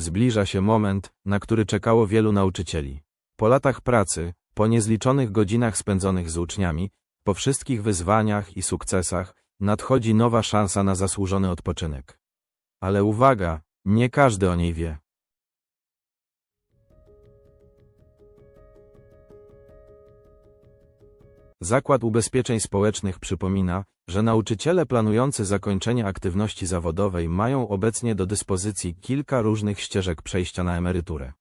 zbliża się moment, na który czekało wielu nauczycieli. Po latach pracy, po niezliczonych godzinach spędzonych z uczniami, po wszystkich wyzwaniach i sukcesach, nadchodzi nowa szansa na zasłużony odpoczynek. Ale uwaga, nie każdy o niej wie. Zakład Ubezpieczeń Społecznych przypomina, że nauczyciele planujący zakończenie aktywności zawodowej mają obecnie do dyspozycji kilka różnych ścieżek przejścia na emeryturę.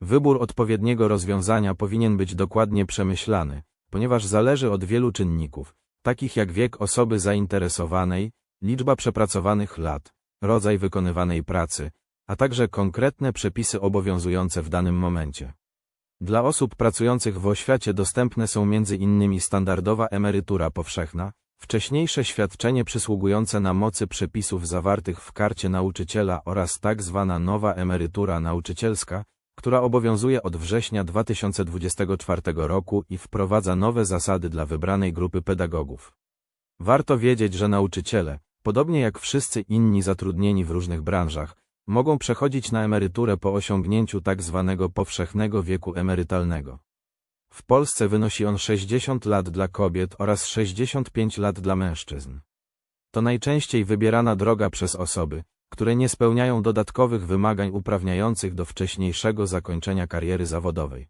Wybór odpowiedniego rozwiązania powinien być dokładnie przemyślany, ponieważ zależy od wielu czynników, takich jak wiek osoby zainteresowanej, liczba przepracowanych lat, rodzaj wykonywanej pracy, a także konkretne przepisy obowiązujące w danym momencie. Dla osób pracujących w oświacie dostępne są m.in. standardowa emerytura powszechna, wcześniejsze świadczenie przysługujące na mocy przepisów zawartych w karcie nauczyciela oraz tak zwana nowa emerytura nauczycielska, która obowiązuje od września 2024 roku i wprowadza nowe zasady dla wybranej grupy pedagogów. Warto wiedzieć, że nauczyciele, podobnie jak wszyscy inni zatrudnieni w różnych branżach, mogą przechodzić na emeryturę po osiągnięciu tak zwanego powszechnego wieku emerytalnego. W Polsce wynosi on 60 lat dla kobiet oraz 65 lat dla mężczyzn. To najczęściej wybierana droga przez osoby, które nie spełniają dodatkowych wymagań uprawniających do wcześniejszego zakończenia kariery zawodowej.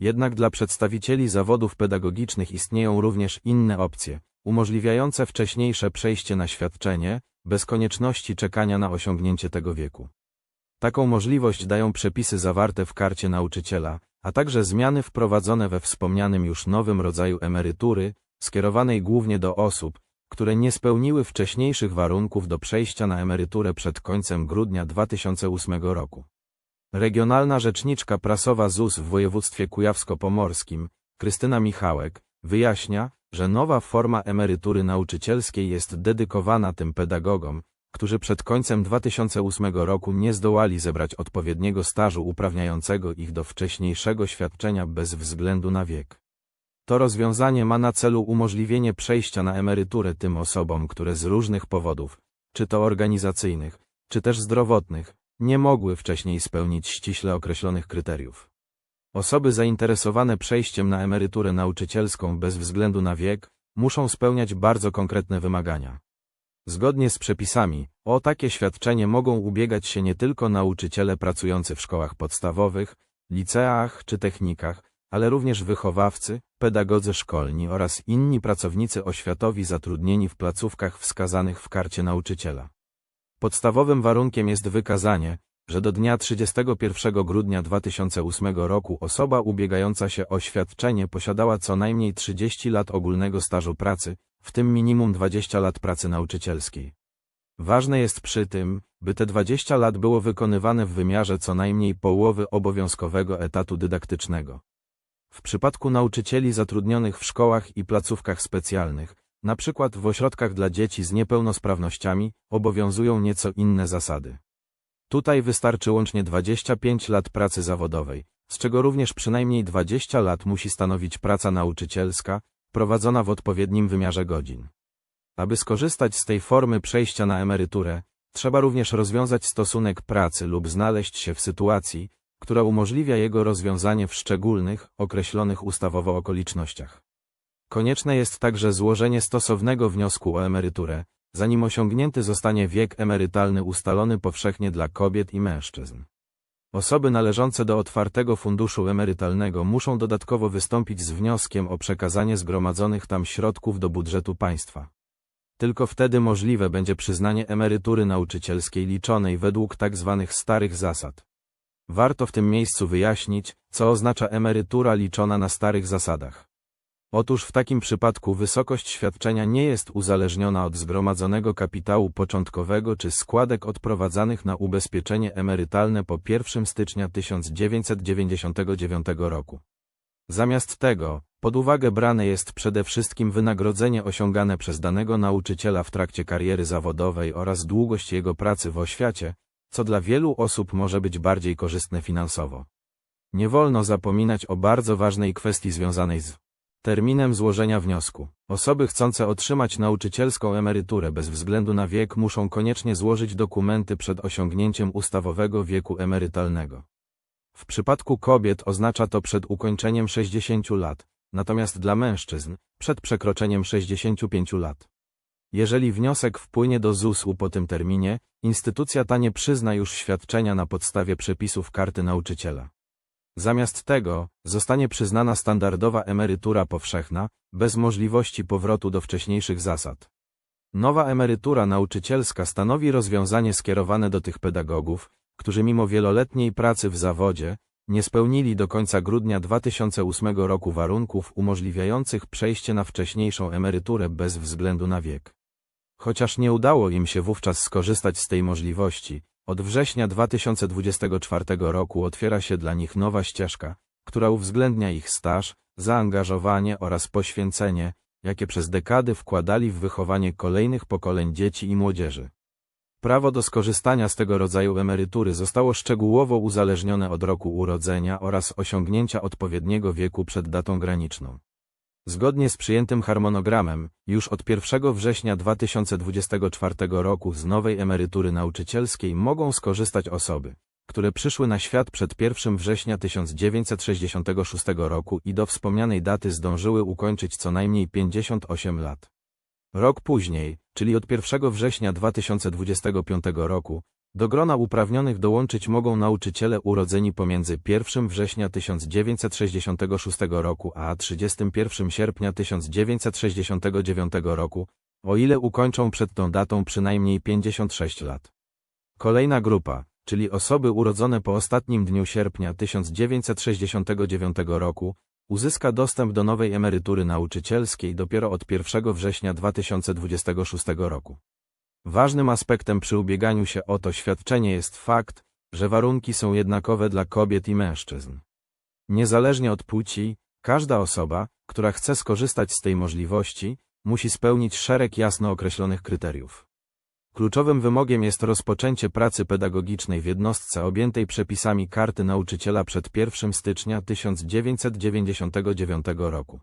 Jednak dla przedstawicieli zawodów pedagogicznych istnieją również inne opcje, umożliwiające wcześniejsze przejście na świadczenie, bez konieczności czekania na osiągnięcie tego wieku. Taką możliwość dają przepisy zawarte w karcie nauczyciela, a także zmiany wprowadzone we wspomnianym już nowym rodzaju emerytury, skierowanej głównie do osób, które nie spełniły wcześniejszych warunków do przejścia na emeryturę przed końcem grudnia 2008 roku. Regionalna rzeczniczka prasowa ZUS w województwie kujawsko-pomorskim, Krystyna Michałek, wyjaśnia, że nowa forma emerytury nauczycielskiej jest dedykowana tym pedagogom, którzy przed końcem 2008 roku nie zdołali zebrać odpowiedniego stażu uprawniającego ich do wcześniejszego świadczenia bez względu na wiek. To rozwiązanie ma na celu umożliwienie przejścia na emeryturę tym osobom, które z różnych powodów, czy to organizacyjnych, czy też zdrowotnych, nie mogły wcześniej spełnić ściśle określonych kryteriów. Osoby zainteresowane przejściem na emeryturę nauczycielską bez względu na wiek muszą spełniać bardzo konkretne wymagania. Zgodnie z przepisami, o takie świadczenie mogą ubiegać się nie tylko nauczyciele pracujący w szkołach podstawowych, liceach czy technikach, ale również wychowawcy, pedagodzy szkolni oraz inni pracownicy oświatowi zatrudnieni w placówkach wskazanych w karcie nauczyciela. Podstawowym warunkiem jest wykazanie, że do dnia 31 grudnia 2008 roku osoba ubiegająca się o świadczenie posiadała co najmniej 30 lat ogólnego stażu pracy, w tym minimum 20 lat pracy nauczycielskiej. Ważne jest przy tym, by te 20 lat było wykonywane w wymiarze co najmniej połowy obowiązkowego etatu dydaktycznego. W przypadku nauczycieli zatrudnionych w szkołach i placówkach specjalnych, przykład w ośrodkach dla dzieci z niepełnosprawnościami, obowiązują nieco inne zasady. Tutaj wystarczy łącznie 25 lat pracy zawodowej, z czego również przynajmniej 20 lat musi stanowić praca nauczycielska, prowadzona w odpowiednim wymiarze godzin. Aby skorzystać z tej formy przejścia na emeryturę, trzeba również rozwiązać stosunek pracy lub znaleźć się w sytuacji, która umożliwia jego rozwiązanie w szczególnych, określonych ustawowo okolicznościach. Konieczne jest także złożenie stosownego wniosku o emeryturę, zanim osiągnięty zostanie wiek emerytalny ustalony powszechnie dla kobiet i mężczyzn. Osoby należące do otwartego funduszu emerytalnego muszą dodatkowo wystąpić z wnioskiem o przekazanie zgromadzonych tam środków do budżetu państwa. Tylko wtedy możliwe będzie przyznanie emerytury nauczycielskiej liczonej według tzw. Tak starych zasad. Warto w tym miejscu wyjaśnić, co oznacza emerytura liczona na starych zasadach. Otóż w takim przypadku wysokość świadczenia nie jest uzależniona od zgromadzonego kapitału początkowego czy składek odprowadzanych na ubezpieczenie emerytalne po 1 stycznia 1999 roku. Zamiast tego, pod uwagę brane jest przede wszystkim wynagrodzenie osiągane przez danego nauczyciela w trakcie kariery zawodowej oraz długość jego pracy w oświacie, co dla wielu osób może być bardziej korzystne finansowo. Nie wolno zapominać o bardzo ważnej kwestii związanej z Terminem złożenia wniosku. Osoby chcące otrzymać nauczycielską emeryturę bez względu na wiek muszą koniecznie złożyć dokumenty przed osiągnięciem ustawowego wieku emerytalnego. W przypadku kobiet oznacza to przed ukończeniem 60 lat, natomiast dla mężczyzn przed przekroczeniem 65 lat. Jeżeli wniosek wpłynie do ZUS-u po tym terminie, instytucja ta nie przyzna już świadczenia na podstawie przepisów karty nauczyciela. Zamiast tego, zostanie przyznana standardowa emerytura powszechna, bez możliwości powrotu do wcześniejszych zasad. Nowa emerytura nauczycielska stanowi rozwiązanie skierowane do tych pedagogów, którzy mimo wieloletniej pracy w zawodzie, nie spełnili do końca grudnia 2008 roku warunków umożliwiających przejście na wcześniejszą emeryturę bez względu na wiek. Chociaż nie udało im się wówczas skorzystać z tej możliwości, od września 2024 roku otwiera się dla nich nowa ścieżka, która uwzględnia ich staż, zaangażowanie oraz poświęcenie, jakie przez dekady wkładali w wychowanie kolejnych pokoleń dzieci i młodzieży. Prawo do skorzystania z tego rodzaju emerytury zostało szczegółowo uzależnione od roku urodzenia oraz osiągnięcia odpowiedniego wieku przed datą graniczną. Zgodnie z przyjętym harmonogramem, już od 1 września 2024 roku z nowej emerytury nauczycielskiej mogą skorzystać osoby, które przyszły na świat przed 1 września 1966 roku i do wspomnianej daty zdążyły ukończyć co najmniej 58 lat. Rok później, czyli od 1 września 2025 roku, do grona uprawnionych dołączyć mogą nauczyciele urodzeni pomiędzy 1 września 1966 roku a 31 sierpnia 1969 roku, o ile ukończą przed tą datą przynajmniej 56 lat. Kolejna grupa, czyli osoby urodzone po ostatnim dniu sierpnia 1969 roku, uzyska dostęp do nowej emerytury nauczycielskiej dopiero od 1 września 2026 roku. Ważnym aspektem przy ubieganiu się o to świadczenie jest fakt, że warunki są jednakowe dla kobiet i mężczyzn. Niezależnie od płci, każda osoba, która chce skorzystać z tej możliwości, musi spełnić szereg jasno określonych kryteriów. Kluczowym wymogiem jest rozpoczęcie pracy pedagogicznej w jednostce objętej przepisami karty nauczyciela przed 1 stycznia 1999 roku.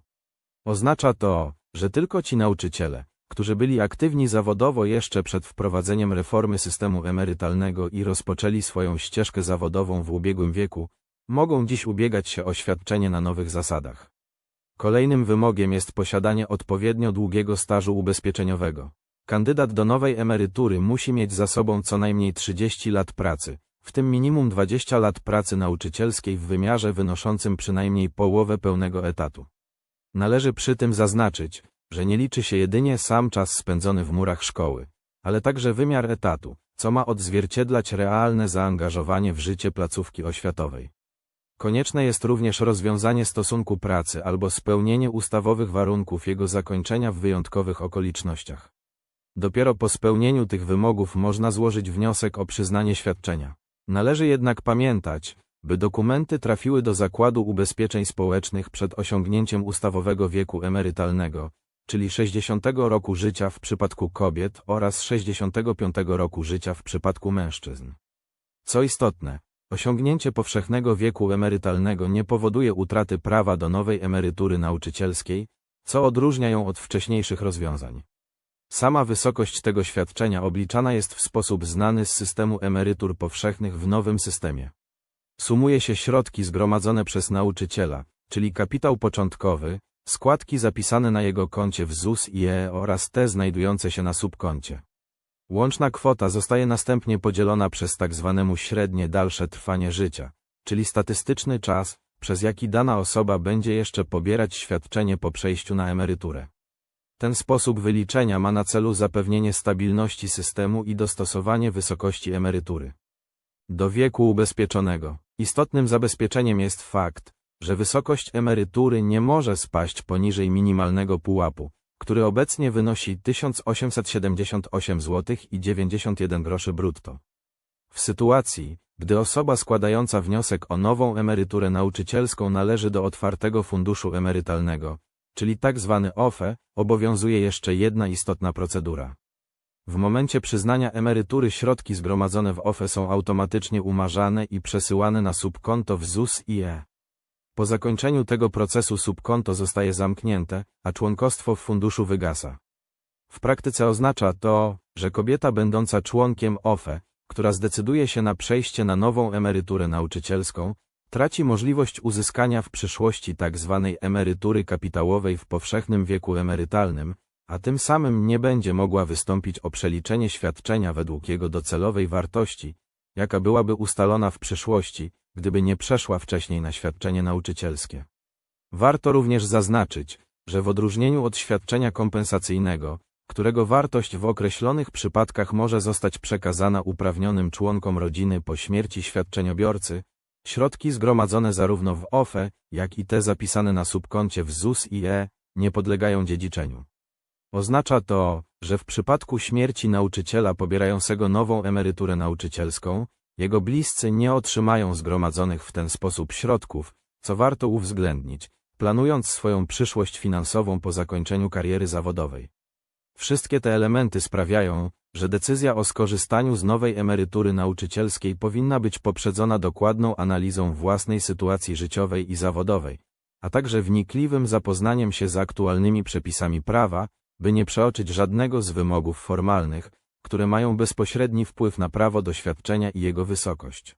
Oznacza to, że tylko ci nauczyciele, którzy byli aktywni zawodowo jeszcze przed wprowadzeniem reformy systemu emerytalnego i rozpoczęli swoją ścieżkę zawodową w ubiegłym wieku, mogą dziś ubiegać się o świadczenie na nowych zasadach. Kolejnym wymogiem jest posiadanie odpowiednio długiego stażu ubezpieczeniowego. Kandydat do nowej emerytury musi mieć za sobą co najmniej 30 lat pracy, w tym minimum 20 lat pracy nauczycielskiej w wymiarze wynoszącym przynajmniej połowę pełnego etatu. Należy przy tym zaznaczyć, że nie liczy się jedynie sam czas spędzony w murach szkoły, ale także wymiar etatu, co ma odzwierciedlać realne zaangażowanie w życie placówki oświatowej. Konieczne jest również rozwiązanie stosunku pracy albo spełnienie ustawowych warunków jego zakończenia w wyjątkowych okolicznościach. Dopiero po spełnieniu tych wymogów można złożyć wniosek o przyznanie świadczenia. Należy jednak pamiętać, by dokumenty trafiły do Zakładu Ubezpieczeń Społecznych przed osiągnięciem ustawowego wieku emerytalnego, czyli 60 roku życia w przypadku kobiet oraz 65 roku życia w przypadku mężczyzn. Co istotne, osiągnięcie powszechnego wieku emerytalnego nie powoduje utraty prawa do nowej emerytury nauczycielskiej, co odróżnia ją od wcześniejszych rozwiązań. Sama wysokość tego świadczenia obliczana jest w sposób znany z systemu emerytur powszechnych w nowym systemie. Sumuje się środki zgromadzone przez nauczyciela, czyli kapitał początkowy, składki zapisane na jego koncie w ZUS i E oraz te znajdujące się na subkoncie. Łączna kwota zostaje następnie podzielona przez tak zwanemu średnie dalsze trwanie życia, czyli statystyczny czas, przez jaki dana osoba będzie jeszcze pobierać świadczenie po przejściu na emeryturę. Ten sposób wyliczenia ma na celu zapewnienie stabilności systemu i dostosowanie wysokości emerytury. Do wieku ubezpieczonego. Istotnym zabezpieczeniem jest fakt, że wysokość emerytury nie może spaść poniżej minimalnego pułapu, który obecnie wynosi 1878 zł i 91 groszy brutto. W sytuacji, gdy osoba składająca wniosek o nową emeryturę nauczycielską należy do otwartego funduszu emerytalnego, czyli tak zwany OFE, obowiązuje jeszcze jedna istotna procedura. W momencie przyznania emerytury środki zgromadzone w OFE są automatycznie umarzane i przesyłane na subkonto w ZUS i E. Po zakończeniu tego procesu subkonto zostaje zamknięte, a członkostwo w funduszu wygasa. W praktyce oznacza to, że kobieta będąca członkiem OFE, która zdecyduje się na przejście na nową emeryturę nauczycielską, traci możliwość uzyskania w przyszłości tzw. emerytury kapitałowej w powszechnym wieku emerytalnym, a tym samym nie będzie mogła wystąpić o przeliczenie świadczenia według jego docelowej wartości, jaka byłaby ustalona w przyszłości, gdyby nie przeszła wcześniej na świadczenie nauczycielskie. Warto również zaznaczyć, że w odróżnieniu od świadczenia kompensacyjnego, którego wartość w określonych przypadkach może zostać przekazana uprawnionym członkom rodziny po śmierci świadczeniobiorcy, środki zgromadzone zarówno w OFE, jak i te zapisane na subkoncie w ZUS i E, nie podlegają dziedziczeniu. Oznacza to, że w przypadku śmierci nauczyciela pobierającego nową emeryturę nauczycielską, jego bliscy nie otrzymają zgromadzonych w ten sposób środków, co warto uwzględnić, planując swoją przyszłość finansową po zakończeniu kariery zawodowej. Wszystkie te elementy sprawiają, że decyzja o skorzystaniu z nowej emerytury nauczycielskiej powinna być poprzedzona dokładną analizą własnej sytuacji życiowej i zawodowej, a także wnikliwym zapoznaniem się z aktualnymi przepisami prawa, by nie przeoczyć żadnego z wymogów formalnych, które mają bezpośredni wpływ na prawo do świadczenia i jego wysokość.